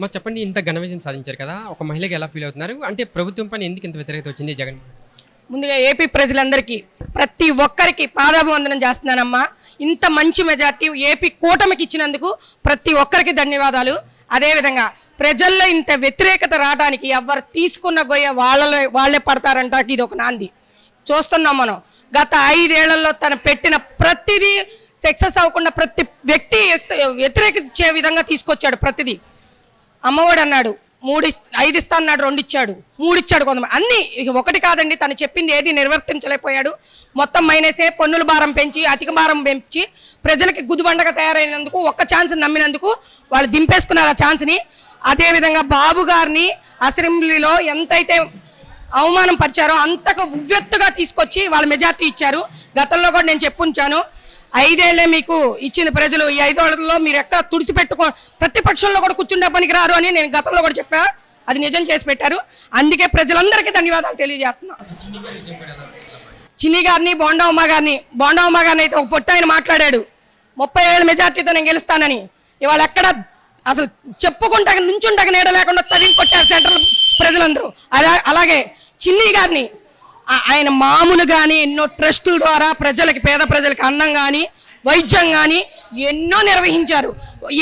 మా చెప్పండి ఇంత ఘన విజయం సాధించారు కదా ఒక మహిళకి ఎలా ఫీల్ అవుతున్నారు? అంటే ప్రభుత్వం పైన ఎందుకు ఇంత వ్యతిరేకత వచ్చింది జగన్? ముందుగా ఏపీ ప్రజలందరికీ ప్రతి ఒక్కరికి పాదాభివందనం చేస్తున్నానమ్మా. ఇంత మంచి మెజార్టీ ఏపీ కూటమికి ఇచ్చినందుకు ప్రతి ఒక్కరికి ధన్యవాదాలు. అదేవిధంగా ప్రజల్లో ఇంత వ్యతిరేకత రావడానికి ఎవరు తీసుకున్న గొయ్య వాళ్ళలో వాళ్ళే పడతారంట ఇది ఒక నాంది. చూస్తున్నాం మనం. గత ఐదేళ్ళలో తను పెట్టిన ప్రతిదీ సక్సెస్ అవ్వకుండా ప్రతి వ్యక్తి వ్యతిరేకించే విధంగా తీసుకొచ్చాడు ప్రతిదీ. అమ్మఒడు అన్నాడు మూడు ఐదు ఇస్తా అన్నాడు రెండు ఇచ్చాడు మూడు ఇచ్చాడు కొంతమంది. అన్ని ఒకటి కాదండి తను చెప్పింది ఏది నిర్వర్తించలేకపోయాడు. మొత్తం మైనసే పన్నుల భారం పెంచి అధిక భారం పెంచి ప్రజలకి గుదిబండగా తయారైనందుకు ఒక్క ఛాన్స్ నమ్మినందుకు వాళ్ళు దింపేసుకున్నారు ఆ ఛాన్స్ని. అదేవిధంగా బాబు గారిని అసెంబ్లీలో ఎంతైతే అవమానం పరిచారో అంతకు ఉవ్వెత్తుగా తీసుకొచ్చి వాళ్ళ మెజార్టీ ఇచ్చారు. గతంలో కూడా నేను చెప్పుంచాను ఐదేళ్ళే మీకు ఇచ్చిన ప్రజలు. ఈ ఐదేళ్ళలో మీరు ఎక్కడ తుడిచిపెట్టుకో ప్రతిపక్షంలో కూడా కూర్చుండే పనికి రారు అని నేను గతంలో కూడా చెప్పా. అది నిజం చేసి పెట్టారు. అందుకే ప్రజలందరికీ ధన్యవాదాలు తెలియజేస్తున్నా. చిన్ని గారిని బోండా ఉమ్మ గారిని బోండా ఉమ్మ గారిని అయితే ఒక పొట్టు ఆయన మాట్లాడాడు. ముప్పై వేల మెజార్టీతో నేను గెలుస్తానని. ఇవాళ ఎక్కడ అసలు చెప్పుకుంటాక నుంచుంటాక నీడ లేకుండా తరిగి కొట్టారు సెంట్రల్ ప్రజలందరూ. అలా అలాగే చిన్ని గారిని ఆయన మామూలు కానీ ఎన్నో ట్రస్టుల ద్వారా ప్రజలకి పేద ప్రజలకు అన్నం కానీ వైద్యం కానీ ఎన్నో నిర్వహించారు.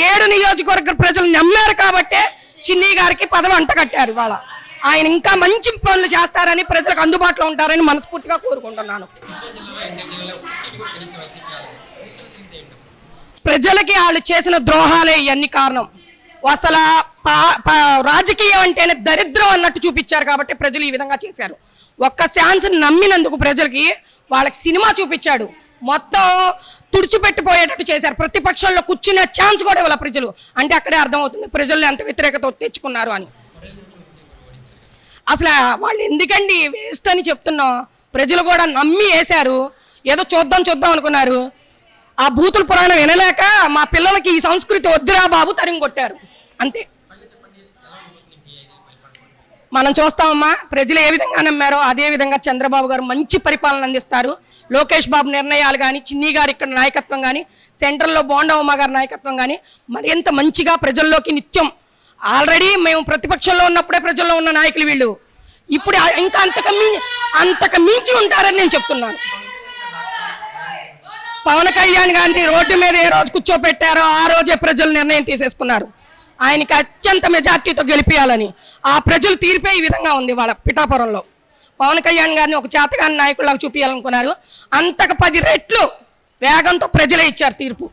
ఏడు నియోజకవర్గ ప్రజలు నమ్మారు కాబట్టే చిన్ని గారికి పదవి అంటకట్టారు ఇవాళ. ఆయన ఇంకా మంచి పనులు చేస్తారని ప్రజలకు అందుబాటులో ఉంటారని మనస్ఫూర్తిగా కోరుకుంటున్నాను. ప్రజలకి వాళ్ళు చేసిన ద్రోహాలే ఇవన్నీ కారణం. అసలు రాజకీయం అంటేనే దరిద్రం అన్నట్టు చూపించారు కాబట్టి ప్రజలు ఈ విధంగా చేశారు. ఒక్క ఛాన్స్ నమ్మినందుకు ప్రజలకి వాళ్ళకి సినిమా చూపించాడు. మొత్తం తుడిచిపెట్టిపోయేటట్టు చేశారు. ప్రతిపక్షంలో కూర్చునే ఛాన్స్ కూడా ఇవ్వాలి ప్రజలు. అంటే అక్కడే అర్థమవుతుంది ప్రజలు ఎంత వ్యతిరేకత తెచ్చుకున్నారు అని. అసలు వాళ్ళు ఎందుకండి వేస్ట్ అని చెప్తున్నాం. ప్రజలు కూడా నమ్మి వేశారు. ఏదో చూద్దాం చూద్దాం అనుకున్నారు. ఆ భూతుల పురాణం వినలేక మా పిల్లలకి ఈ సంస్కృతి వద్దురా బాబు తరిమి కొట్టారు. అంతే. మనం చూస్తామమ్మా. ప్రజలు ఏ విధంగా నమ్మారో అదే విధంగా చంద్రబాబు గారు మంచి పరిపాలన అందిస్తారు. లోకేష్ బాబు నిర్ణయాలు కానీ చిన్ని గారు ఇక్కడ నాయకత్వం కానీ సెంట్రల్లో బోండవమ్మ గారి నాయకత్వం కానీ మరింత మంచిగా ప్రజల్లోకి నిత్యం ఆల్రెడీ మేము ప్రతిపక్షంలో ఉన్నప్పుడే ప్రజల్లో ఉన్న నాయకులు వీళ్ళు. ఇప్పుడు ఇంకా అంతకు మీ అంతకు మించి ఉంటారని నేను చెప్తున్నాను. పవన్ కళ్యాణ్ గారిని రోడ్డు మీద ఏ రోజు కూర్చోపెట్టారో ఆ రోజే ప్రజలు నిర్ణయం తీసేసుకున్నారు. ఆయనకి అత్యంత మెజార్టీతో గెలిపించాలని ఆ ప్రజలు తీర్పే ఈ విధంగా ఉంది వాళ్ళ పిఠాపురంలో. పవన్ కళ్యాణ్ గారిని ఒక చేతగాని నాయకుడిలాగా చూపించాలనుకున్నారు అంతకు పది రెట్లు వేగంతో ప్రజలే ఇచ్చారు తీర్పు.